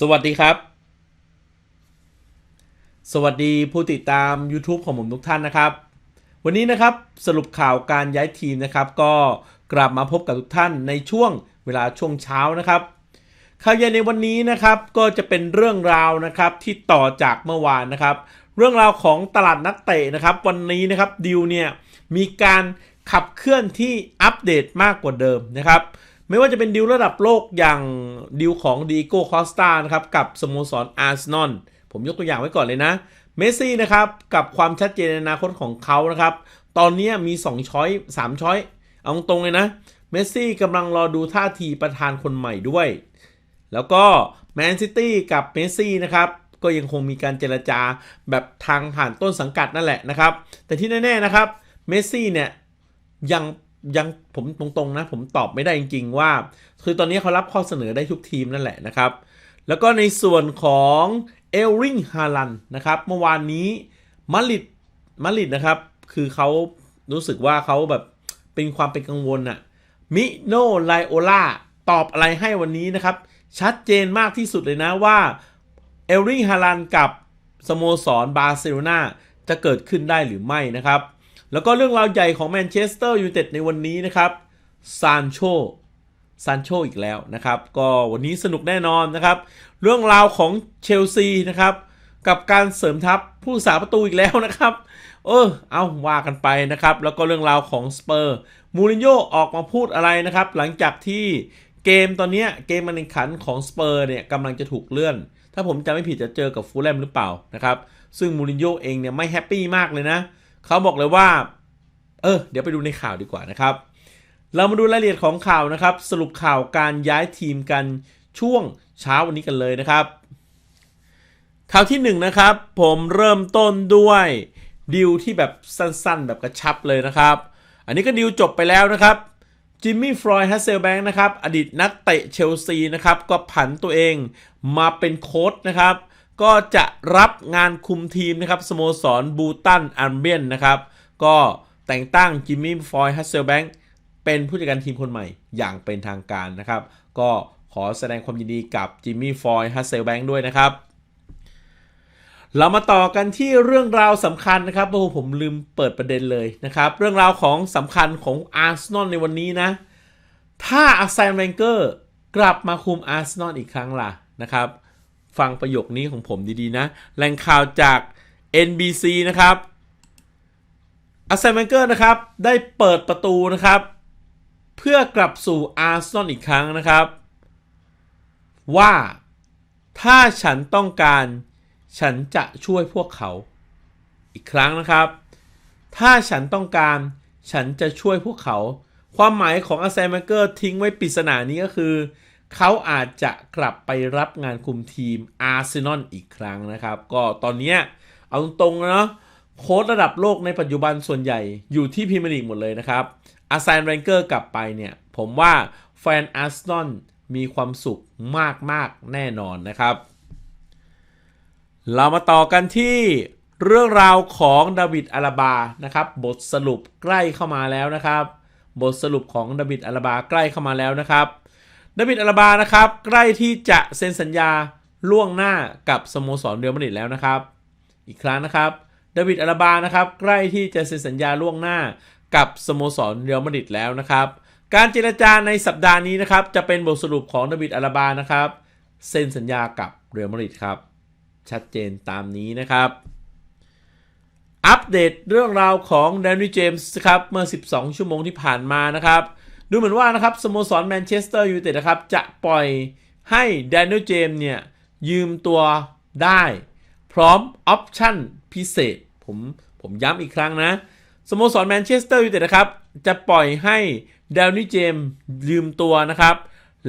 สวัสดีครับ สวัสดีผู้ติดตาม YouTube ของผมทุกท่านนะครับ วันนี้นะครับสรุปข่าวการย้ายทีมนะครับ ก็กลับมาพบกับทุกท่านในช่วงเวลาช่วงเช้านะครับข่าวใหญ่ในวันนี้นะครับก็จะเป็นเรื่องราวนะครับที่ต่อจากเมื่อวานนะครับ เรื่องราวของตลาดนักเตะนะครับ วันนี้นะครับดิวเนี่ยมีการขับเคลื่อนที่อัปเดตมากกว่าเดิมนะครับ ไม่ว่าจะเป็นดิวระดับโลกอย่างดิวของดีโก้คอสตานะครับกับสโมสรอาร์เซนอลผมยกตัวอย่างไว้ก่อนเลยนะ เมสซี่นะครับกับความชัดเจนในอนาคตของเขานะครับ ตอนนี้มี 2 ช้อย 3 ช้อย เอาตรงเลยนะ เมสซี่กำลังรอดูท่าทีประธานคนใหม่ด้วย แล้วก็แมนซิตี้กับเมสซี่นะครับก็ยังคงมีการเจรจาแบบทางผ่านต้นสังกัดนั่นแหละนะครับ แต่ที่แน่ๆนะครับ เมสซี่เนี่ยยัง ยังผมตรงๆนะ ผมตอบไม่ได้จริงๆว่า คือตอนนี้เขารับข้อเสนอได้ทุกทีมนั่นแหละนะครับ แล้วก็ในส่วนของเอลริงฮาลันนะครับ เมื่อวานนี้มาริดมาริดนะครับ คือเขารู้สึกว่าเขาแบบเป็นความเป็นกังวลอะมิโนไลโอล่าตอบอะไรให้วันนี้นะครับ ชัดเจนมากที่สุดเลยนะว่าเอลริงฮาลันกับสโมสรบาร์เซโลนาจะเกิดขึ้นได้หรือไม่นะครับ แล้วก็เรื่องราวใหญ่ของแมนเชสเตอร์ยูไนเต็ดในวันนี้นะครับซานโชซานโชอีกแล้วนะครับ ก็วันนี้สนุกแน่นอนนะครับ เรื่องราวของเชลซีนะครับ กับการเสริมทัพผู้สาประตูอีกแล้วนะครับ เออ เอาว่ากันไปนะครับ แล้วก็เรื่องราวของสเปอร์มูรินโญ่ออกมาพูดอะไรนะครับ หลังจากที่เกมตอนนี้เกมมันแข่งขันของสเปอร์เนี่ยกำลังจะถูกเลื่อน ถ้าผมจำไม่ผิดจะเจอกับฟูลแลมหรือเปล่านะครับ ซึ่งมูรินโญ่เองเนี่ยไม่แฮปปี้มากเลยนะเขาบอกเลยว่า เออ เดี๋ยวไปดูในข่าวดีกว่านะครับ เรามาดูรายละเอียดของข่าวนะครับ สรุปข่าวการย้ายทีมกันช่วงเช้าวันนี้กันเลยนะครับ ข่าวที่1นนะครับ ผมเริ่มต้นด้วยดิวที่แบบสั้นๆ แบบกระชับเลยนะครับ อันนี้ก็ดิวจบไปแล้วนะครับจิมมี่ฟรอยฮัสเซลแบงค์นะครับ อดีตนักเตะเชลซีนะครับ ก็ผันตัวเองมาเป็นโค้ชนะครับ ก็จะรับงานคุมทีมนะครับสโมสรบูตันอันเบียนนะครับก็แต่งตั้งจิมมี่ฟอยฮัสเซลแบงค์เป็นผู้จัดการทีมคนใหม่อย่างเป็นทางการนะครับ ก็ขอแสดงความยินดีกับจิมมี่ฟอยฮัสเซลแบงค์ด้วยนะครับ เรามาต่อกันที่เรื่องราวสำคัญนะครับโอ้ผมลืมเปิดประเด็นเลยนะครับ เรื่องราวของสำคัญของอาร์เซนอลในวันนี้นะ ถ้าอาร์ไซนแวนเกอร์กลับมาคุมอาร์เซนอลอีกครั้งล่ะนะครับ ฟังประโยคนี้ของผมดีๆนะ แหล่งข่าวจาก NBC นะครับอาร์ไซนแวนเกอร์นะครับ ได้เปิดประตูนะครับ เพื่อกลับสู่อาร์เซนอลอีกครั้งนะครับ ว่าถ้าฉันต้องการฉันจะช่วยพวกเขา อีกครั้งนะครับ ถ้าฉันต้องการฉันจะช่วยพวกเขา ความหมายของอาร์เซนเกอร์ทิ้งไว้ปริศนานี้ก็คือ เขาอาจจะกลับไปรับงานคุมทีมอาร์เซนอลอีกครั้งนะครับ ก็ตอนนี้เอาตรงๆเนาะโค้ดระดับโลกในปัจจุบันส่วนใหญ่อยู่ที่พรีเมียร์ลีกหมดเลยนะครับอาร์ซนแวนเกอร์กลับไปเนี่ย ผมว่าแฟนอาร์เซนอลมีความสุขมากๆแน่นอนนะครับ เรามาต่อกันที่เรื่องราวของดาวิดอาราบานะครับ บทสรุปใกล้เข้ามาแล้วนะครับ บทสรุปของดาวิดอาราบาใกล้เข้ามาแล้วนะครับ ดวิดอาราบานะครับ ใกล้ที่จะเซ็นสัญญาล่วงหน้ากับสโมสรเรอัลมาดริดแล้วนะครับ อีกครั้งนะครับดวิดอาราบานะครับใกล้ที่จะเซ็นสัญญาล่วงหน้ากับสโมสรเรอัลมาดริดแล้วนะครับ การเจรจาในสัปดาห์นี้นะครับ จะเป็นบทสรุปของดวิดอาราบานะครับเซ็นสัญญากับเรอัลมาดริดครับ ชัดเจนตามนี้นะครับ อัปเดตเรื่องราวของแดนนี่เจมส์ครับเมื่อ 12 ชั่วโมงที่ผ่านมานะครับ ดูเหมือนว่านะครับสโมสรแมนเชสเตอร์ยูไนเต็ดนะครับ จะปล่อยให้แดนนี่เจมส์เนี่ยยืมตัวได้ พร้อมออปชั่นพิเศษ ผมผมย้ำอีกครั้งนะสโมสรแมนเชสเตอร์ยูไนเต็ดนะครับ จะปล่อยให้แดนนี่เจมส์ยืมตัวนะครับ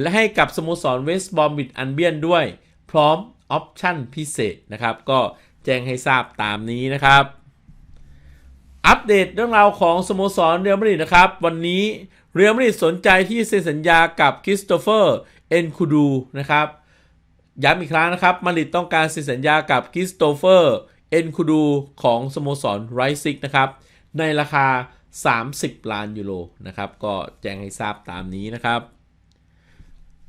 และให้กับสโมสรเวสต์บอมบิดอันเบียนด้วย พร้อมออปชั่นพิเศษนะครับ ก็แจ้งให้ทราบตามนี้นะครับ อัปเดตเรื่องราวของสโมสรเรอัลมาดริดนะครับ วันนี้ เรอัลมาดริดสนใจที่เซ็นสัญญากับคริสโตเฟอร์ เอ็นคูดูนะครับ ย้ำอีกครั้งนะครับ มาดริดต้องการเซ็นสัญญากับคริสโตเฟอร์ เอ็นคูดูของสโมสรไรซิกนะครับ ในราคา 30 ล้านยูโรนะครับ ก็แจ้งให้ทราบตามนี้นะครับ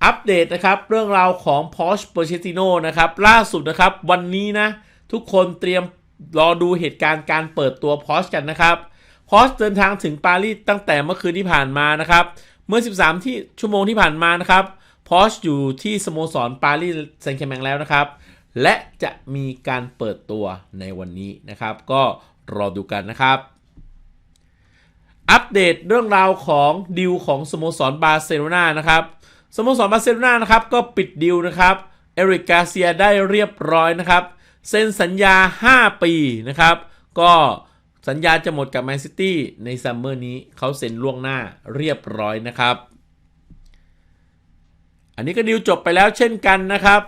อัปเดตนะครับ เรื่องราวของ Porsche p o c h e t t i n o นะครับ ล่าสุดนะครับ วันนี้นะ ทุกคนเตรียมรอดูเหตุการณ์การเปิดตัว Porsche กันนะครับ Porsche เดินทางถึงปารีสตั้งแต่เมื่อคืนที่ผ่านมานะครับ เมื่อ 13 ที่ชั่วโมงที่ผ่านมานะครับ Porsche อยู่ที่สโมสรปารีสแซงต์แคร์แมงแล้วนะครับ และจะมีการเปิดตัวในวันนี้นะครับ ก็รอดูกันนะครับ อัปเดตเรื่องราวของดิวของสโมสรบาร์เซโลนานะครับสโมสรบาร์เซโลนานะครับก็ปิดดิวนะครับเอริกกาเซียได้เรียบร้อยนะครับ เซ็นสัญญา 5 ปีนะครับ ก็ สัญญาจะหมดกับแมนซิตี้ในซัมเมอร์นี้เขาเซ็นล่วงหน้าเรียบร้อยนะครับ อันนี้ก็ดิวจบไปแล้วเช่นกันนะครับ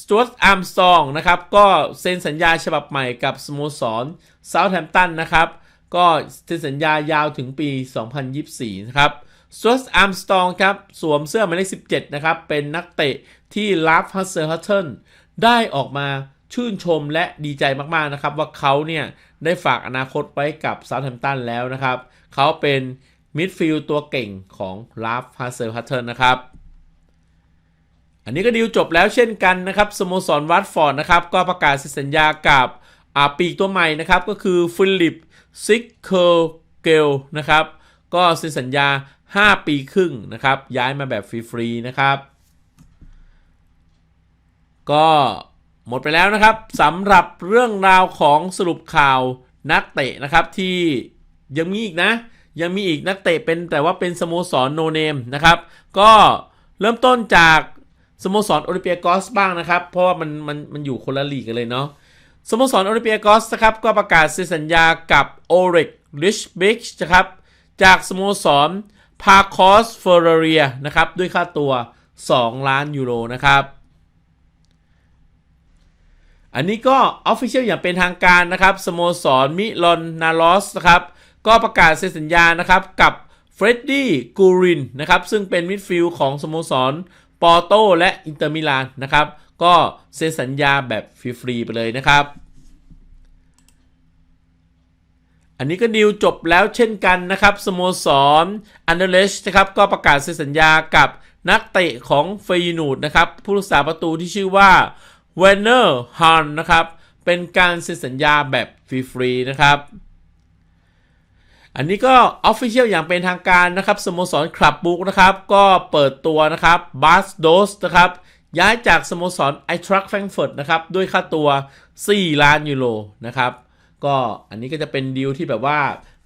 สตูดอาร์มสตองนะครับ ก็เซ็นสัญญาฉบับใหม่กับสโมสรเซาท์แฮมป์ตันนะครับ ก็เซ็นสัญญายาวถึงปี 2024 นะครับสตูดอาร์มสตองครับ สวมเสื้อหมายเลข17 นะครับ เป็นนักเตะที่ลาฟฮัสเซอร์ฮัตเทนได้ออกมา ชื่นชมและดีใจมากๆนะครับ ว่าเขาเนี่ยได้ฝากอนาคตไว้กับซาท์แฮมป์ตันแล้วนะครับ เขาเป็นมิดฟิลด์ตัวเก่งของลาฟฮัสเซอร์ฮัตเทนนะครับอันนี้ก็ดีลจบแล้วเช่นกันนะครับสโมสรวัตฟอร์ดนะครับก็ประกาศเซ็นสัญญากับอาปีกตัวใหม่นะครับก็คือฟิลิปซิกเคอร์เกลนะครับก็เซ็นสัญญา 5 ปีครึ่งนะครับย้ายมาแบบฟรีๆนะครับ ก็ หมดไปแล้วนะครับสำหรับเรื่องราวของสรุปข่าวนักเตะนะครับที่ยังมีอีกนะ ยังมีอีกนักเตะเป็นแต่ว่าเป็นสโมสรโนเนมนะครับ ก็เริ่มต้นจากสโมสรโอลิเปียกอสบ้างนะครับ เพราะว่ามันมันมันอยู่คนละลีกกันเลยเนาะสโมสรโอลิเปียกอสนะครับก็ประกาศเซ็นสัญญากับโอเรกลิชบิกนะครับจากสโมสรพาคอสเฟอร์เรียนะครับด้วยค่าตัว 2 ล้านยูโรนะครับ อันนี้ก็ออฟฟิเชียลอย่างเป็นทางการนะครับสโมสรมิลอนนาลอสนะครับก็ประกาศเซ็นสัญญานะครับกับเฟรดดี้กูรินนะครับซึ่งเป็นมิดฟิลด์ของสโมสรปอโตและอินเตอร์มิลานนะครับก็เซ็นสัญญาแบบฟรีๆไปเลยนะครับ อันนี้ก็ดีลจบแล้วเช่นกันนะครับสโมสรอันเดเลชนะครับก็ประกาศเซ็นสัญญากับนักเตะของเฟยนูดนะครับผู้รักษาประตูที่ชื่อว่า เวนเนอร์ฮันนะครับ เป็นการเซ็นสัญญาแบบฟรีๆนะครับ อันนี้ก็ออฟฟิเชียลอย่างเป็นทางการนะครับสโมสรคลับบุกนะครับ ก็เปิดตัวนะครับบาสโดสนะครับ ย้ายจากสโมสรไอทรัคแฟรงเฟิร์ตนะครับ ด้วยค่าตัว 4 ล้านยูโรนะครับ ก็อันนี้ก็จะเป็นดีลที่แบบว่า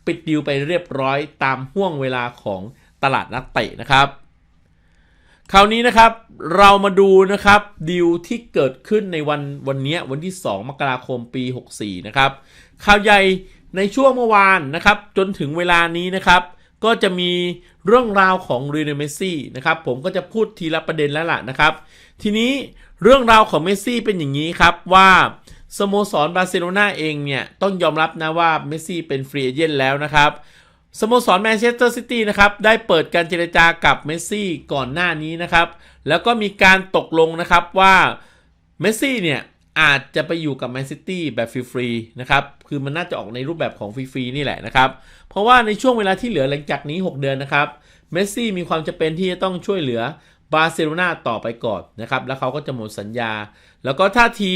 ปิดดีลไปเรียบร้อยตามห่วงเวลาของตลาดนักเตะนะครับ คราวนี้นะครับเรามาดูนะครับดีลที่เกิดขึ้นในวันวันนี้วันที่ 2 มกราคมปี 64 นะครับข่าวใหญ่ในช่วงเมื่อวานนะครับ จนถึงเวลานี้นะครับ ก็จะมีเรื่องราวของรีเนเมซี่นะครับ ผมก็จะพูดทีละประเด็นแล้วล่ะนะครับ ทีนี้เรื่องราวของเมซี่เป็นอย่างนี้ครับว่าสโมสรบาร์เซโลนาเองเนี่ยต้องยอมรับนะว่าเมซี่เป็นฟรีเอเจนต์แล้วนะครับ สโมสรแมนเชสเตอร์ซิตี้นะครับได้เปิดการเจรจากับเมสซี่ก่อนหน้านี้นะครับ แล้วก็มีการตกลงนะครับว่าเมสซี่เนี่ยอาจจะไปอยู่กับแมนซิตี้แบบฟรีๆนะครับ คือมันน่าจะออกในรูปแบบของฟรีๆนี่แหละนะครับ เพราะว่าในช่วงเวลาที่เหลือหลังจากนี้ 6 เดือนนะครับ เมสซี่มีความจำเป็นที่จะต้องช่วยเหลือบาร์เซโลนาต่อไปก่อนนะครับ แล้วเขาก็จะหมดสัญญา แล้วก็ท่าที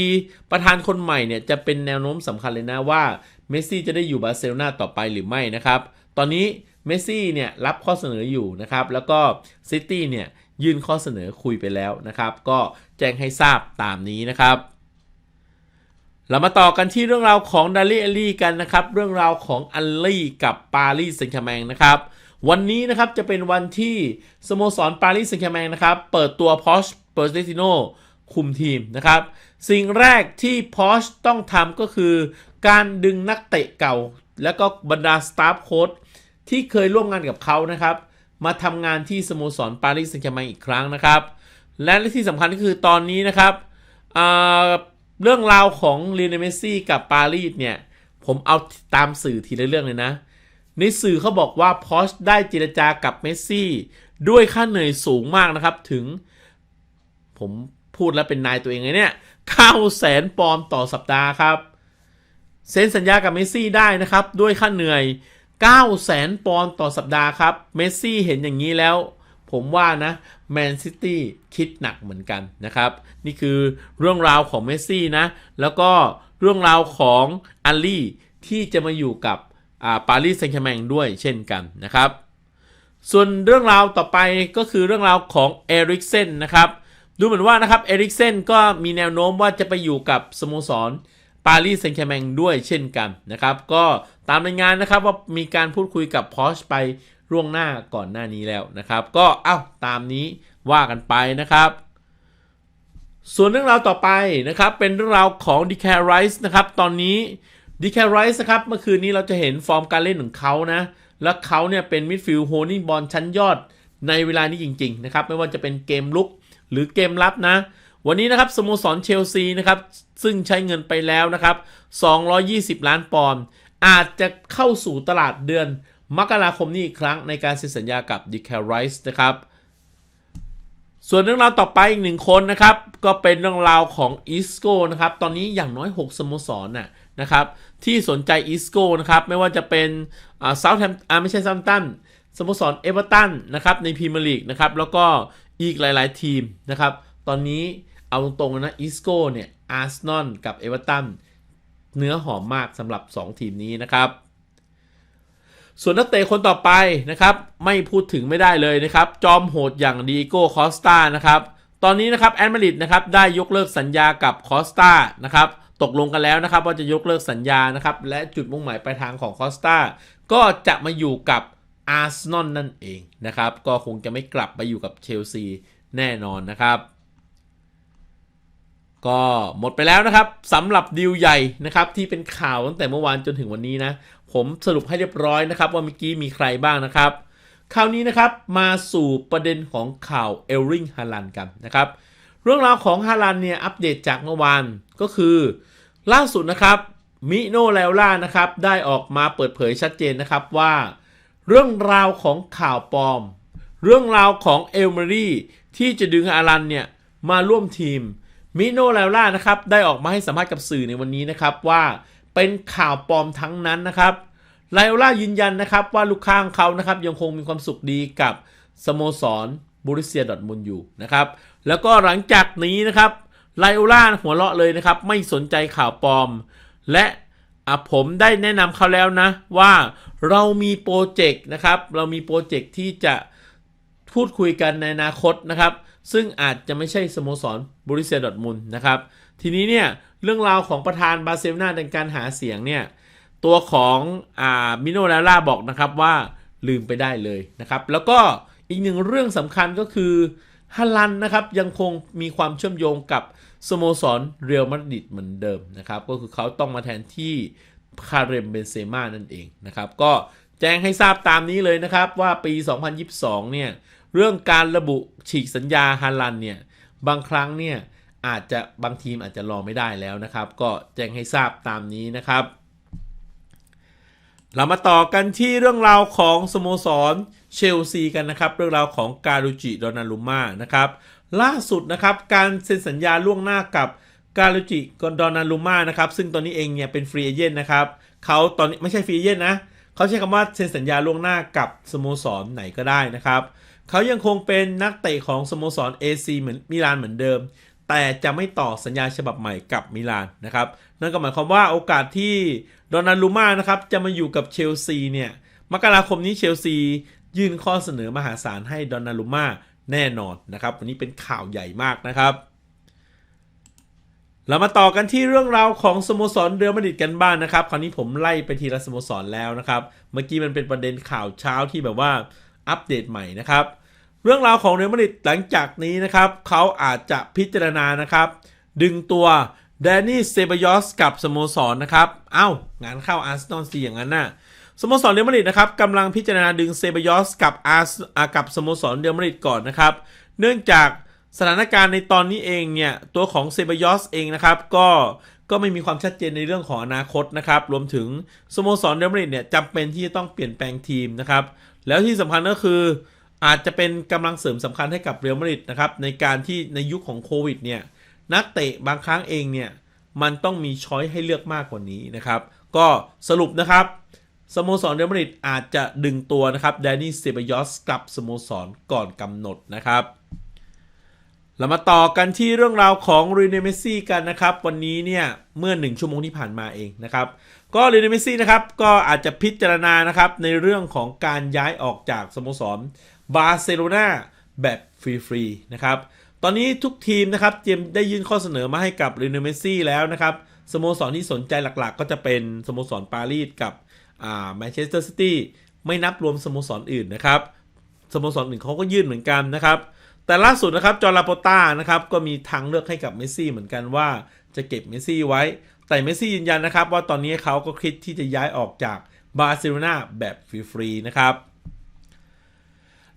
ประธานคนใหม่เนี่ยจะเป็นแนวโน้มสำคัญเลยนะว่าเมสซี่จะได้อยู่บาร์เซโลนาต่อไปหรือไม่นะครับ ตอนนี้เมสซี่เนี่ยรับข้อเสนออยู่นะครับแล้วก็ซิตี้เนี่ยยื่นข้อเสนอคุยไปแล้วนะครับ ก็แจ้งให้ทราบตามนี้นะครับ เรามาต่อกันที่เรื่องราวของดาริเอลี่กันนะครับ เรื่องราวของอัลลี่กับปารีสเซงต์แชร์แมงนะครับวันนี้นะครับจะเป็นวันที่สโมสรปารีสเซงต์แชร์แมงนะครับเปิดตัวพอชเปอร์เ t ติโนคุมทีมนะครับ สิ่งแรกที่พอชต้องทำก็คือ การดึงนักเตะเก่า แล้วก็บรรดาสตาฟโค้ช ที่เคยร่วมงานกับเขานะครับ มาทำงานที่สโมสรปารีสเซงต์แชร์แมงอีกครั้งนะครับ และที่สำคัญก็คือตอนนี้นะครับเรื่องราวของลีเนเมซี่กับปารีสเนี่ย ผมเอาตามสื่อทีละเรื่องเลยนะ ในสื่อเขาบอกว่าพอชได้เจรจากับเมสซี่ด้วยค่าเหนื่อยสูงมากนะครับถึง ผมพูดแล้วเป็นนายตัวเองเลยเนี่ยข้าแสนปอนต่อสัปดาห์ครับ เซ็นสัญญากับเมสซี่ได้นะครับ ด้วยค่าเหนื่อย 9 0 0แสนปอนด์ต่อสัปดาห์ครับ เมสซี่เห็นอย่างนี้แล้ว ผมว่านะแมนซิตี้คิดหนักเหมือนกันนะครับ นี่คือเรื่องราวของเมสซี่นะ แล้วก็เรื่องราวของอัลลี่ที่จะมาอยู่กับปารีสแซงต์แชร์แมงด้วยเช่นกันนะครับ ส่วนเรื่องราวต่อไปก็คือเรื่องราวของเอริกเซนนะครับ ดูเหมือนว่านะครับเอริกเซนก็มีแนวโน้มว่าจะไปอยู่กับสโมสรปารีสแซงต์แชร์แมงด้วยเช่นกันนะครับ ก็ ตามรายงานนะครับว่ามีการพูดคุยกับพอชไปล่วงหน้าก่อนหน้านี้แล้วนะครับ ก็เอ้าตามนี้ว่ากันไปนะครับ ส่วนเรื่องราวต่อไปนะครับ เป็นเรื่องราวของดีแคไรส์นะครับตอนนี้ดีแคไรส์นะครับเมื่อคืนนี้เราจะเห็นฟอร์มการเล่นของเขานะ และเขาเนี่ยเป็นมิดฟิลด์โฮนิ่งบอลชั้นยอดในเวลานี้จริง ๆ นะครับ ไม่ว่าจะเป็นเกมลุกหรือเกมรับนะ วันนี้นะครับสโมสรเชลซีนะครับซึ่งใช้เงินไปแล้วนะครับ 220 ล้านปอนด์ อาจจะเข้าสู่ตลาดเดือนมกราคมนี้อีกครั้งในการเซ็นสัญญากับดิแคไรส์นะครับ ส่วนเรื่องราวต่อไปอีกหนึ่งคนนะครับ ก็เป็นเรื่องราวของอิสโก้นะครับ ตอนนี้อย่างน้อย 6 สโมสรน่ะนะครับที่สนใจอิสโก้นะครับ ไม่ว่าจะเป็นอ่าเซาท์แฮมอ่าไม่ใช่ซัมตันสโมสรเอเวอร์ตันนะครับในพรีเมียร์ลีกนะครับ แล้วก็อีกหลาย ๆ ทีมนะครับ ตอนนี้เอาตรงๆนะอิสโก้เนี่ยอาร์เซนอลกับเอเวอร์ตัน เนื้อหอมมากสำหรับ 2 ทีมนี้นะครับ ส่วนนักเตะคนต่อไปนะครับ ไม่พูดถึงไม่ได้เลยนะครับ จอมโหดอย่างดีโก้คอสตานะครับ ตอนนี้นะครับแอนมาริดนะครับได้ยกเลิกสัญญากับคอสตานะครับตกลงกันแล้วนะครับว่าจะยกเลิกสัญญานะครับและจุดมุ่งหมายปลายทางของคอสตาก็จะมาอยู่กับอาร์เซนอลนั่นเองนะครับ ก็คงจะไม่กลับไปอยู่กับเชลซีแน่นอนนะครับ ก็หมดไปแล้วนะครับสำหรับดีลใหญ่นะครับที่เป็นข่าวตั้งแต่เมื่อวานจนถึงวันนี้นะ ผมสรุปให้เรียบร้อยนะครับ ว่าเมื่อกี้มีใครบ้างนะครับ คราวนี้นะครับมาสู่ประเด็นของข่าวเอลริงฮาลันกันนะครับ เรื่องราวของฮาลันเนี่ยอัปเดตจากเมื่อวานก็คือ ล่าสุดนะครับมิโนเลล่านะครับได้ออกมาเปิดเผยชัดเจนนะครับว่า เรื่องราวของข่าวปลอม เรื่องราวของเอลเมรี่ที่จะดึงฮาลันเนี่ยมาร่วมทีม มิโนเลล่านะครับได้ออกมาให้สัมภาษณ์กับสื่อในวันนี้นะครับว่าเป็นข่าวปลอมทั้งนั้นนะครับไลโอล่ายืนยันนะครับว่าลูกค้างเขานะครับยังคงมีความสุขดีกับสโมสรบูริเซียดอทมุนอยู่นะครับแล้วก็หลังจากนี้นะครับไลโอล่าหัวเราะเลยนะครับไม่สนใจข่าวปลอม และอะผมได้แนะนำเขาแล้วนะว่าเรามีโปรเจกต์นะครับเรามีโปรเจกต์ที่จะพูดคุยกันในอนาคตนะครับ ซึ่งอาจจะไม่ใช่สโมสรบริเซียดอทมุนนะครับ ทีนี้เนี่ยเรื่องราวของประธานบาร์เซโลนาในการหาเสียงเนี่ยตัวของอ่ามิโนลาล่าบอกนะครับว่าลืมไปได้เลยนะครับ แล้วก็อีกหนึ่งเรื่องสำคัญก็คือฮาลันนะครับยังคงมีความเชื่อมโยงกับสโมสรเรอัลมาดริดเหมือนเดิมนะครับ ก็คือเขาต้องมาแทนที่คาเรมเบนเซม่านั่นเองนะครับ ก็แจ้งให้ทราบตามนี้เลยนะครับว่าปี 2022 เนี่ย เรื่องการระบุฉีกสัญญาฮาลันเนี่ยบางครั้งเนี่ยอาจจะบางทีมอาจจะรอไม่ได้แล้วนะครับ ก็แจ้งให้ทราบตามนี้นะครับ เรามาต่อกันที่เรื่องราวของสโมสรเชลซีกันนะครับ เรื่องราวของการุจิโดนารุม่านะครับล่าสุดนะครับการเซ็นสัญญาล่วงหน้ากับการุจิโดนารุม่านะครับซึ่งตอนนี้เองเนี่ยเป็นฟรีเอเจนต์นะครับเขาตอนนี้ไม่ใช่ฟรีเอเจนต์นะเขาใช้คำว่าเซ็นสัญญาล่วงหน้ากับสโมสรไหนก็ได้นะครับ เขายังคงเป็นนักเตะของสโมสร AC เหมือนมิลานเหมือนเดิม แต่จะไม่ต่อสัญญาฉบับใหม่กับมิลานนะครับนั่นก็หมายความว่าโอกาสที่โดนารุม่านะครับจะมาอยู่กับเชลซีเนี่ยมกราคมนี้เชลซียื่นข้อเสนอมหาศาลให้ดอนนารุม่าแน่นอนนะครับ วันนี้เป็นข่าวใหญ่มากนะครับ เรามาต่อกันที่เรื่องราวของสโมสรเรือมาดริดกันบ้างนะครับ คราวนี้ผมไล่ไปทีละสโมสรแล้วนะครับ เมื่อกี้มันเป็นประเด็นข่าวเช้าที่แบบว่า อัปเดตใหม่นะครับ เรื่องราวของเรอัลมาดริดหลังจากนี้นะครับเขาอาจจะพิจารณานะครับ ดึงตัวแดนนี่เซบายอสกับสโมสรนะครับเอ้างานเข้าอาร์เซนอลซีอย่างนั้นน่ะสโมสรเรอัลมาดริดนะครับกำลังพิจารณาดึงเซบายอสกับอาร์กับสโมสรเรอัลมาดริดก่อนนะครับ เนื่องจากสถานการณ์ในตอนนี้เองเนี่ยตัวของเซบายอสเองนะครับก็ก็ไม่มีความชัดเจนในเรื่องของอนาคตนะครับ รวมถึงสโมสรเรอัลมาดริดเนี่ยจำเป็นที่จะต้องเปลี่ยนแปลงทีมนะครับ แล้วที่สำคัญก็คือ อาจจะเป็นกำลังเสริมสำคัญให้กับเรอัลมาดริดนะครับ ในการที่ในยุคของโควิดเนี่ย นักเตะบางครั้งเองเนี่ย มันต้องมีช้อยให้เลือกมากกว่านี้นะครับ ก็สรุปนะครับสโมสรเรอัลมาดริดอาจจะดึงตัวนะครับแดนนี่เซบยอสกลับสโมสรก่อนกำหนดนะครับเรามาต่อกันที่เรื่องราวของรีเนเมซี่กันนะครับ วันนี้เนี่ย เมื่อ 1 ชั่วโมงที่ผ่านมาเองนะครับ ก็รีเนเมซี่นะครับก็อาจจะพิจารณานะครับในเรื่องของการย้ายออกจากสโมสรบาร์เซโลนาแบบฟรีๆนะครับตอนนี้ทุกทีมนะครับเตรียมได้ยื่นข้อเสนอมาให้กับรีเนเมซี่แล้วนะครับสโมสรที่สนใจหลักๆ ก็จะเป็นสโมสรปารีสกับแมนเชสเตอร์ซิตี้ไม่นับรวมสโมสรอื่นนะครับสโมสรอื่นเขาก็ยื่นเหมือนกันนะครับแต่ล่าสุดนะครับจอร์ลาโปต้านะครับก็มีทางเลือกให้กับเมสซี่เหมือนกันว่าจะเก็บเมสซี่ไว้ แต่เมสซี่ยืนยันนะครับว่าตอนนี้เขาก็คิดที่จะย้ายออกจากบาร์เซโลนาแบบฟรีๆนะครับ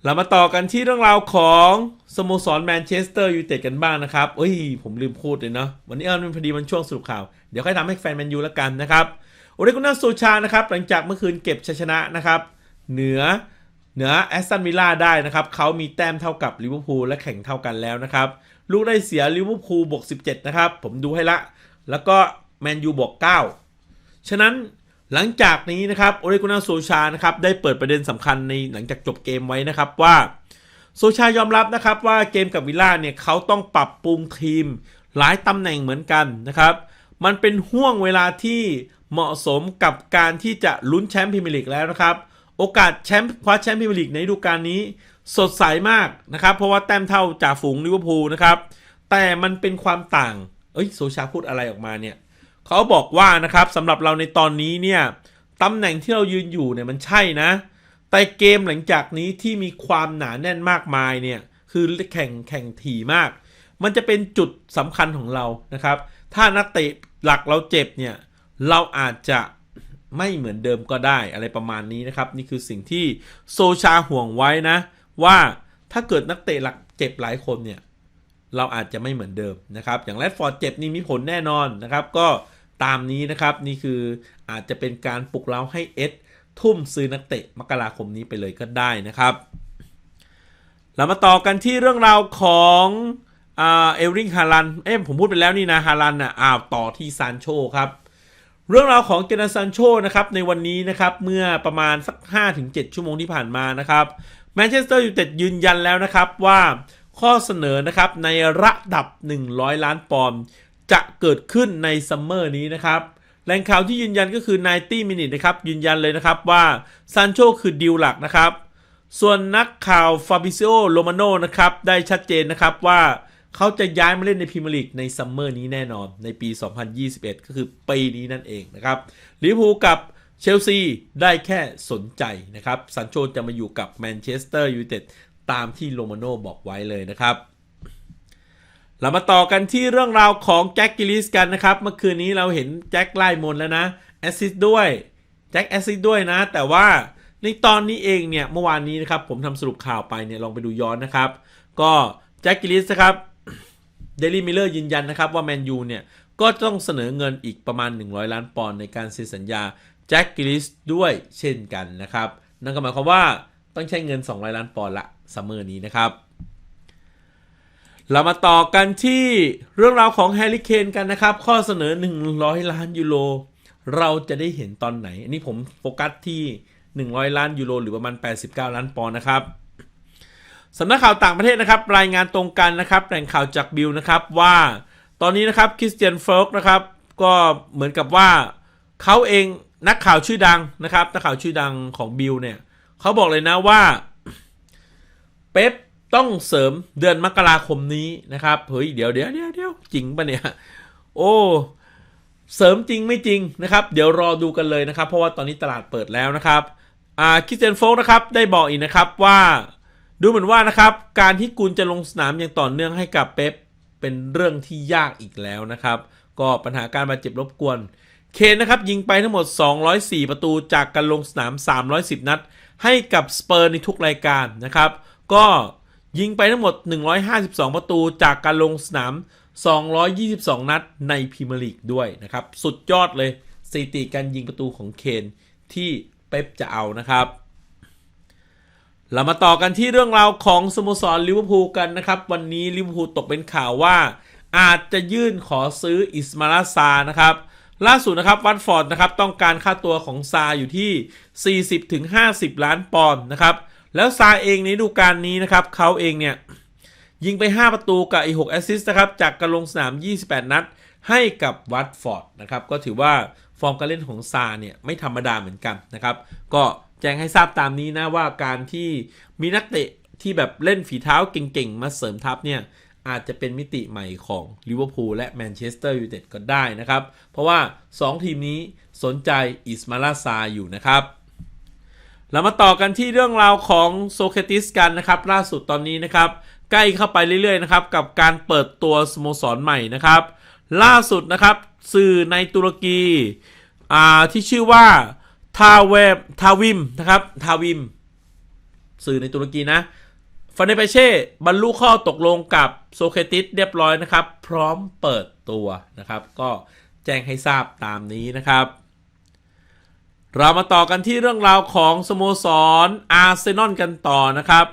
เรามาต่อกันที่เรื่องราวของสโมสรแมนเชสเตอร์ยูไนเต็ดกันบ้างนะครับเอ้ย ผมลืมพูดเลยเนาะวันนี้เออมันพอดีมันช่วงสรุปข่าว เดี๋ยวค่อยทำให้แฟนแมนยูแล้วกันนะครับโอเลกุน่าโซชานะครับ หลังจากเมื่อคืนเก็บชัยชนะนะครับ เหนือเหนือแอสตันวิลล่าได้นะครับ เขามีแต้มเท่ากับลิเวอร์พูลและแข่งเท่ากันแล้วนะครับ ลูกได้เสียลิเวอร์พูลบวก17 นะครับ ผมดูให้ละ แล้วก็ แมนยูบวก9 ฉะนั้นหลังจากนี้นะครับโอเลกุน่าโซชานะครับได้เปิดประเด็นสำคัญในหลังจากจบเกมไว้นะครับว่าโซชายอมรับนะครับว่าเกมกับวิลล่าเนี่ยเขาต้องปรับปรุงทีมหลายตำแหน่งเหมือนกันนะครับ มันเป็นห่วงเวลาที่เหมาะสมกับการที่จะลุ้นแชมป์พรีเมียร์ลีกแล้วนะครับ โอกาสแชมป์คว้าแชมป์พรีเมียร์ลีกในฤดูกาลนี้ สดใสมากนะครับ เพราะว่าแต้มเท่าจ่าฝูงลิเวอร์พูลนะครับ แต่มันเป็นความต่าง เอ้ยโซชาพูดอะไรออกมาเนี่ย เขาบอกว่านะครับสำหรับเราในตอนนี้เนี่ยตำแหน่งที่เรายืนอยู่เนี่ยมันใช่นะ แต่เกมหลังจากนี้ที่มีความหนาแน่นมากมายเนี่ยคือแข่งแข่งถี่มาก มันจะเป็นจุดสำคัญของเรานะครับ ถ้านักเตะหลักเราเจ็บเนี่ยเราอาจจะไม่เหมือนเดิมก็ได้อะไรประมาณนี้นะครับ นี่คือสิ่งที่โซชาห่วงไว้นะ ว่าถ้าเกิดนักเตะหลักเจ็บหลายคนเนี่ยเราอาจจะไม่เหมือนเดิมนะครับ อย่างแรดฟอร์ดเจ็บนี่มีผลแน่นอนนะครับ ก็ ตามนี้นะครับนี่คืออาจจะเป็นการปลุกเราให้เอสทุ่มซื้อนักเตะมกราคมนี้ไปเลยก็ได้นะครับ เรามาต่อกันที่เรื่องราวของเอลริงฮารันเอ้ผมพูดไปแล้วนี่นะฮารันอะอ้าวต่อที่ซานโชครับเรื่องราวของเจนาซันโชนะครับในวันนี้นะครับเมื่อประมาณสัก 5-7 ชั่วโมงที่ผ่านมานะครับแมนเชสเตอร์ยูไนเต็ดยืนยันแล้วนะครับว่าข้อเสนอนะครับในระดับ 100 ล้านปอนด์ จะเกิดขึ้นในซัมเมอร์นี้นะครับแหล่งข่าวที่ยืนยันก็คือ 90 minutes นะครับ ยืนยันเลยนะครับว่าซันโชคือดีลหลักนะครับ ส่วนนักข่าวฟาบิซิโอโรมาโนนะครับ ได้ชัดเจนนะครับว่าเขาจะย้ายมาเล่นในพรีเมียร์ลีกในซัมเมอร์นี้แน่นอนในปี 2021 ก็คือปีนี้นั่นเองนะครับลิเวอร์พูลกับเชลซีได้แค่สนใจนะครับซันโชจะมาอยู่กับแมนเชสเตอร์ยูไนเต็ดตามที่โรมาโนบอกไว้เลยนะครับ เรามาต่อกันที่เรื่องราวของแจ็คกิลิสกันนะครับ เมื่อคืนนี้เราเห็นแจ็คไล่มนแล้วนะแอสซิสด้วยแจ็คแอสซิสด้วยนะ แต่ว่าในตอนนี้เองเนี่ยเมื่อวานนี้นะครับผมทำสรุปข่าวไปเนี่ยลองไปดูย้อนนะครับ ก็แจ็คกิลิสนะครับเดลี่มิลเลอร์ยืนยันนะครับว่าแมนยูเนี่ยก็ต้องเสนอเงินอีกประมาณ 100 ล้านปอนด์ในการเซ็นสัญญาแจ็คกิลิสด้วยเช่นกันนะครับ นั่นก็หมายความว่าต้องใช้เงิน 200 ล้านปอนด์ละซัมเมอร์นี้นะครับ เรามาต่อกันที่เรื่องราวของแฮร์รี่เคนกันนะครับ ข้อเสนอ 100 ล้านยูโรเราจะได้เห็นตอนไหน อันนี้ผมโฟกัสที่ 100 ล้านยูโรหรือประมาณ 89 ล้านปอนด์นะครับสำนักข่าวต่างประเทศนะครับ รายงานตรงกันนะครับแหล่งข่าวจากบิลนะครับว่าตอนนี้นะครับคริสเตียนเฟิร์กนะครับก็เหมือนกับว่าเขาเองนักข่าวชื่อดังนะครับนักข่าวชื่อดังของบิลเนี่ยเขาบอกเลยนะว่าเป๊ป ต้องเสริมเดือนมกราคมนี้นะครับเฮ้ยเดี๋ยวเดี๋ยวเดี๋ยวเดี๋ยวจริงปะเนี่ย โอ้เสริมจริงไม่จริงนะครับ เดี๋ยวรอดูกันเลยนะครับ เพราะว่าตอนนี้ตลาดเปิดแล้วนะครับอ่าคิสเตียนโฟกนะครับได้บอกอีกนะครับว่าดูเหมือนว่านะครับ การที่กุลจะลงสนามอย่างต่อเนื่องให้กับเป๊ปเป็นเรื่องที่ยากอีกแล้วนะครับ ก็ปัญหาการบาดเจ็บรบกวน เคนนะครับยิงไปทั้งหมด 204 ประตูจากการลงสนาม 310 นัด ให้กับสเปอร์ในทุกรายการนะครับ ก็ ยิงไปทั้งหมด 152 ประตูจากการลงสนาม 222 นัดในพรีเมียร์ลีกด้วยนะครับ สุดยอดเลยสถิติการยิงประตูของเคนที่เป๊ปจะเอานะครับ เรามาต่อกันที่เรื่องราวของสโมสรลิเวอร์พูลกันนะครับ วันนี้ลิเวอร์พูลตกเป็นข่าวว่า อาจจะยื่นขอซื้ออิสมาลาซานะครับล่าสุดนะครับวัตฟอร์ดนะครับต้องการค่าตัวของซาอยู่ที่ 40-50 ล้านปอนด์นะครับ แล้วซาเองในดูกาลนี้นะครับเขาเองเนี่ยยิงไป 5 ประตูกับอีก6แอสซิสต์นะครับจากการลงสนาม 28 นัด ให้กับวัตฟอร์ดนะครับก็ถือว่าฟอร์มการเล่นของซาเนี่ยไม่ธรรมดาเหมือนกันนะครับก็แจ้งให้ทราบตามนี้นะว่าการที่มีนักเตะที่แบบเล่นฝีเท้าเก่งๆ มาเสริมทัพเนี่ยอาจจะเป็นมิติใหม่ของลิเวอร์พูลและแมนเชสเตอร์ยูไนเต็ดก็ได้นะครับ เพราะว่า 2 ทีมนี้สนใจอิสมาลาซาอยู่นะครับ เรามาต่อกันที่เรื่องราวของโซเคติสกันนะครับล่าสุดตอนนี้นะครับใกล้เข้าไปเรื่อยๆนะครับกับการเปิดตัวสโมสรใหม่นะครับ ล่าสุดนะครับสื่อในตุรกีอ่าที่ชื่อว่าทาเวทาวิมนะครับทาวิม สื่อในตุรกีนะฟานเนเปเช่บรรลุข้อตกลงกับโซเคติสเรียบร้อยนะครับ พร้อมเปิดตัวนะครับ ก็แจ้งให้ทราบตามนี้นะครับ เรามาต่อกันที่เรื่องราวของสโมสรอาร์เซนอลกันต่อนะครับ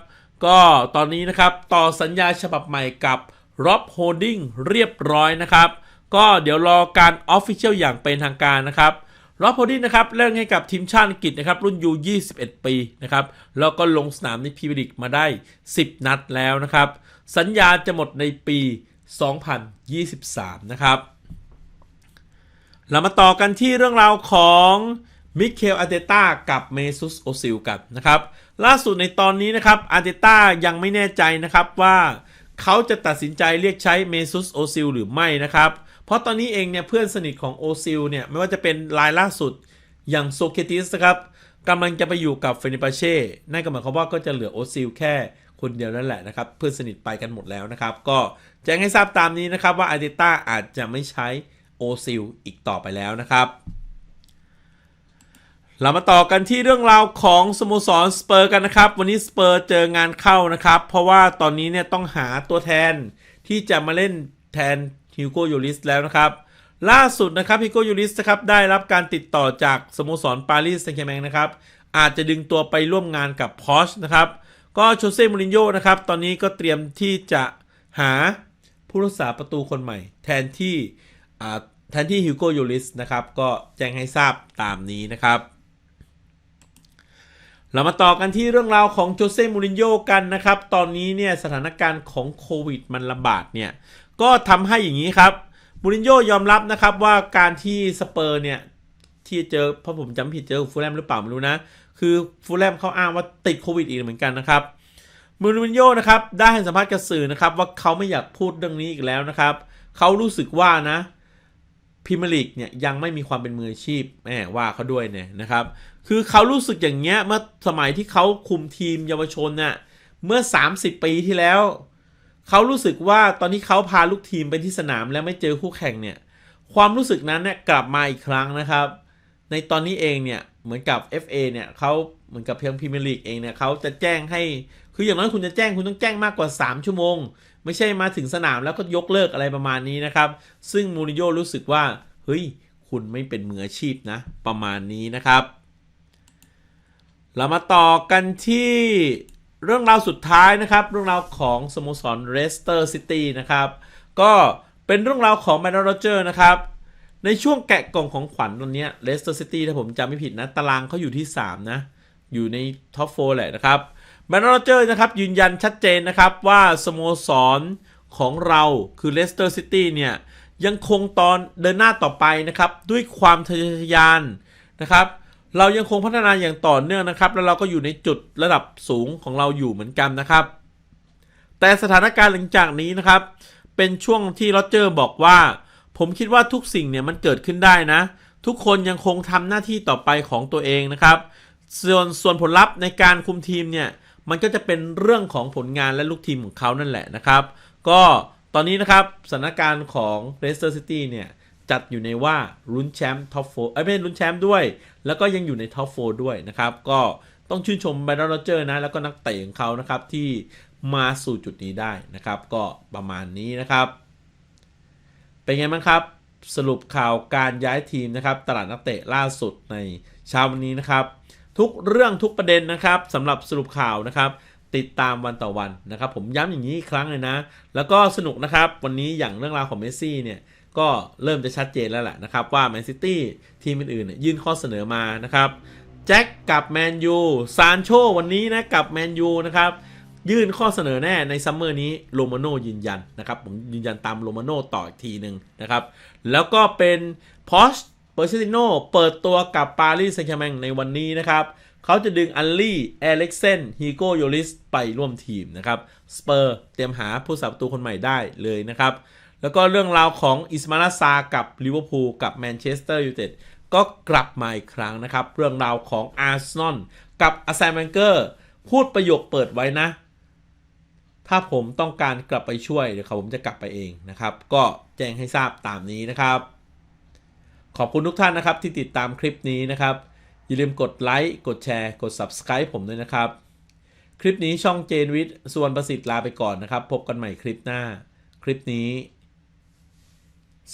ก็ตอนนี้นะครับต่อสัญญาฉบับใหม่กับร็อบโฮดดิ้งเรียบร้อยนะครับ ก็เดี๋ยวรอการออฟฟิเชียลอย่างเป็นทางการนะครับร็อบโฮดดิ้งนะครับเล่นให้กับทีมชาติอังกฤษนะครับรุ่นยู21 ปีนะครับแล้วก็ลงสนามในพรีเมียร์ลีกมาได้ 10 นัดแล้วนะครับ สัญญาจะหมดในปี 2023 นะครับเรามาต่อกันที่เรื่องราวของ มิเคลอาร์เตต้ากับเมซุสโอซิลกันนะครับ ล่าสุดในตอนนี้นะครับอาร์เตต้ายังไม่แน่ใจนะครับว่าเขาจะตัดสินใจเรียกใช้เมซุสโอซิลหรือไม่นะครับ เพราะตอนนี้เองเนี่ยเพื่อนสนิทของโอซิลเนี่ยไม่ว่าจะเป็นรายล่าสุดอย่างโซเคติสนะครับกำลังจะไปอยู่กับเฟนิปาเช่นั่นก็หมายความว่าก็จะเหลือโอซิลแค่คนเดียวนั่นแหละนะครับ เพื่อนสนิทไปกันหมดแล้วนะครับ ก็แจ้งให้ทราบตามนี้นะครับว่าอาร์เตต้าอาจจะไม่ใช้โอซิลอีกต่อไปแล้วนะครับ เรามาต่อกันที่เรื่องราวของสโมสรสเปอร์กันนะครับ วันนี้สเปอร์เจองานเข้านะครับ เพราะว่าตอนนี้เนี่ยต้องหาตัวแทนที่จะมาเล่นแทนฮิวโกยูริสแล้วนะครับ ล่าสุดนะครับฮิวโกยูริสนะครับได้รับการติดต่อจากสโมสรปารีสแซงต์แชร์แมงนะครับ อาจจะดึงตัวไปร่วมงานกับพอชนะครับก็โชเซ่มูรินโญ่นะครับตอนนี้ก็เตรียมที่จะหาผู้รักษาประตูคนใหม่ แทนที่แทนที่ฮิวโกยูริสนะครับก็แจ้งให้ทราบตามนี้นะครับ เรามาต่อกันที่เรื่องราวของโจเซ่มูรินโญ่กันนะครับ ตอนนี้เนี่ยสถานการณ์ของโควิดมันระบาดเนี่ย ก็ทำให้อย่างนี้ครับ มูรินโญ่ยอมรับนะครับว่าการที่สเปอร์เนี่ย ที่เจอเพราะผมจำผิดเจอฟูลแลมหรือเปล่าไม่รู้นะ คือฟูลแลมเขาอ้างว่าติดโควิดอีกเหมือนกันนะครับ มูรินโญ่นะครับได้ให้สัมภาษณ์กับสื่อนะครับว่าเขาไม่อยากพูดเรื่องนี้อีกแล้วนะครับ เขารู้สึกว่านะพรีเมียร์ลีกเนี่ยยังไม่มีความเป็นมืออาชีพแหมว่าเขาด้วยเนี่ยนะครับ คือเขารู้สึกอย่างเงี้ยเมื่อสมัยที่เขาคุมทีมเยาวชนน่ะเมื่อ 30 ปีที่แล้ว เขารู้สึกว่าตอนที่เขาพาลูกทีมไปที่สนามแล้วไม่เจอคู่แข่งเนี่ย ความรู้สึกนั้นเนี่ยกลับมาอีกครั้งนะครับ ในตอนนี้เองเนี่ยเหมือนกับ FA เนี่ยเขาเหมือนกับเพียงพรีเมียร์ลีกเองเนี่ยเขาจะแจ้งให้คืออย่างน้อยคุณจะแจ้งคุณต้องแจ้งมากกว่า 3 ชั่วโมง ไม่ใช่มาถึงสนามแล้วก็ยกเลิกอะไรประมาณนี้นะครับ ซึ่งมูรินโญ่รู้สึกว่าเฮ้ยคุณไม่เป็นมืออาชีพนะ ประมาณนี้นะครับ เรามาต่อกันที่เรื่องราวสุดท้ายนะครับ เรื่องราวของสโมสรเรสเตอร์ซิตี้นะครับ ก็เป็นเรื่องราวของแมนโรเจอร์นะครับ ในช่วงแกะกล่องของขวัญตอนนี้เลสเตอร์ซิตี้ถ้าผมจำไม่ผิดนะ ตารางเขาอยู่ที่ 3 นะ อยู่ในท็อปโฟแหละนะครับแมนโรเจอร์นะครับ ยืนยันชัดเจนนะครับว่าสโมสรของเราคือเลสเตอร์ซิตี้เนี่ย ยังคงตอนเดินหน้าต่อไปนะครับ ด้วยความทะเยอทะยานนะครับ เรายังคงพัฒนาอย่างต่อเนื่องนะครับ แล้วเราก็อยู่ในจุดระดับสูงของเราอยู่เหมือนกันนะครับ แต่สถานการณ์หลังจากนี้นะครับ เป็นช่วงที่โรเจอร์บอกว่า ผมคิดว่าทุกสิ่งเนี่ยมันเกิดขึ้นได้นะ ทุกคนยังคงทำหน้าที่ต่อไปของตัวเองนะครับ ส่วนส่วนผลลัพธ์ในการคุมทีมเนี่ยมันก็จะเป็นเรื่องของผลงานและลูกทีมของเขานั่นแหละนะครับ ก็ตอนนี้นะครับสถานการณ์ของ Leicester City เนี่ยจัดอยู่ในว่าลุ้นแชมป์ท็อปโฟเอ้ยไม่ใช่ลุ้นแชมป์ด้วย แล้วก็ยังอยู่ในท็อปโฟด้วยนะครับ ก็ต้องชื่นชมไบรอนโรเจอร์นะ แล้วก็นักเตะของเขานะครับ ที่มาสู่จุดนี้ได้นะครับ ก็ประมาณนี้นะครับ เป็นไงบ้างครับ สรุปข่าวการย้ายทีมนะครับ ตลาดนักเตะล่าสุดในเช้าวันนี้นะครับ ทุกเรื่องทุกประเด็นนะครับสำหรับสรุปข่าวนะครับติดตามวันต่อวันนะครับ ผมย้ำอย่างนี้อีกครั้งเลยนะ แล้วก็สนุกนะครับ วันนี้อย่างเรื่องราวของเมสซี่เนี่ย ก็เริ่มจะชัดเจนแล้วแหละนะครับ ว่าแมนซิตี้ทีมอื่นๆยื่นข้อเสนอมานะครับแจ็คกับแมนยูซานโชวันนี้นะกับแมนยูนะครับยื่นข้อเสนอแน่ในซัมเมอร์นี้โรมาโน่ยืนยันนะครับผมยืนยันตามโรมาโน่ต่ออีกทีหนึ่งนะครับ แล้วก็เป็นพอชเปอร์เซติโนเปิดตัวกับปารีสแซงต์แชร์แมงในวันนี้นะครับ เขาจะดึงอัลลี่เอเล็กเซนฮีโกโยลิสไปร่วมทีมนะครับสเปอร์เตรียมหาผู้สับประตูคนใหม่ได้เลยนะครับ แล้วก็เรื่องราวของอิสมาลาซากับลิเวอร์พูลกับแมนเชสเตอร์ยูไนเต็ดก็กลับมาอีกครั้งนะครับ เรื่องราวของอาร์เซนอลกับอาร์เซนแมงเกอร์พูดประโยคเปิดไว้นะ ถ้าผมต้องการกลับไปช่วยเดี๋ยวผมจะกลับไปเองนะครับ ก็แจ้งให้ทราบตามนี้นะครับ ขอบคุณทุกท่านนะครับที่ติดตามคลิปนี้นะครับ อย่าลืมกดไลค์กดแชร์กด Subscribe ผมด้วยนะครับ คลิปนี้ช่องเจนวิทย์ส่วนประสิทธิ์ลาไปก่อนนะครับ พบกันใหม่คลิปหน้า คลิปนี้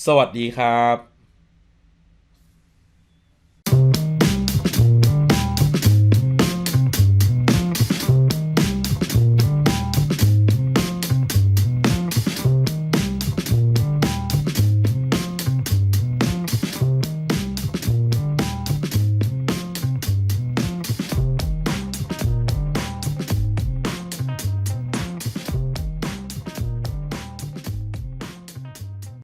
สวัสดีครับ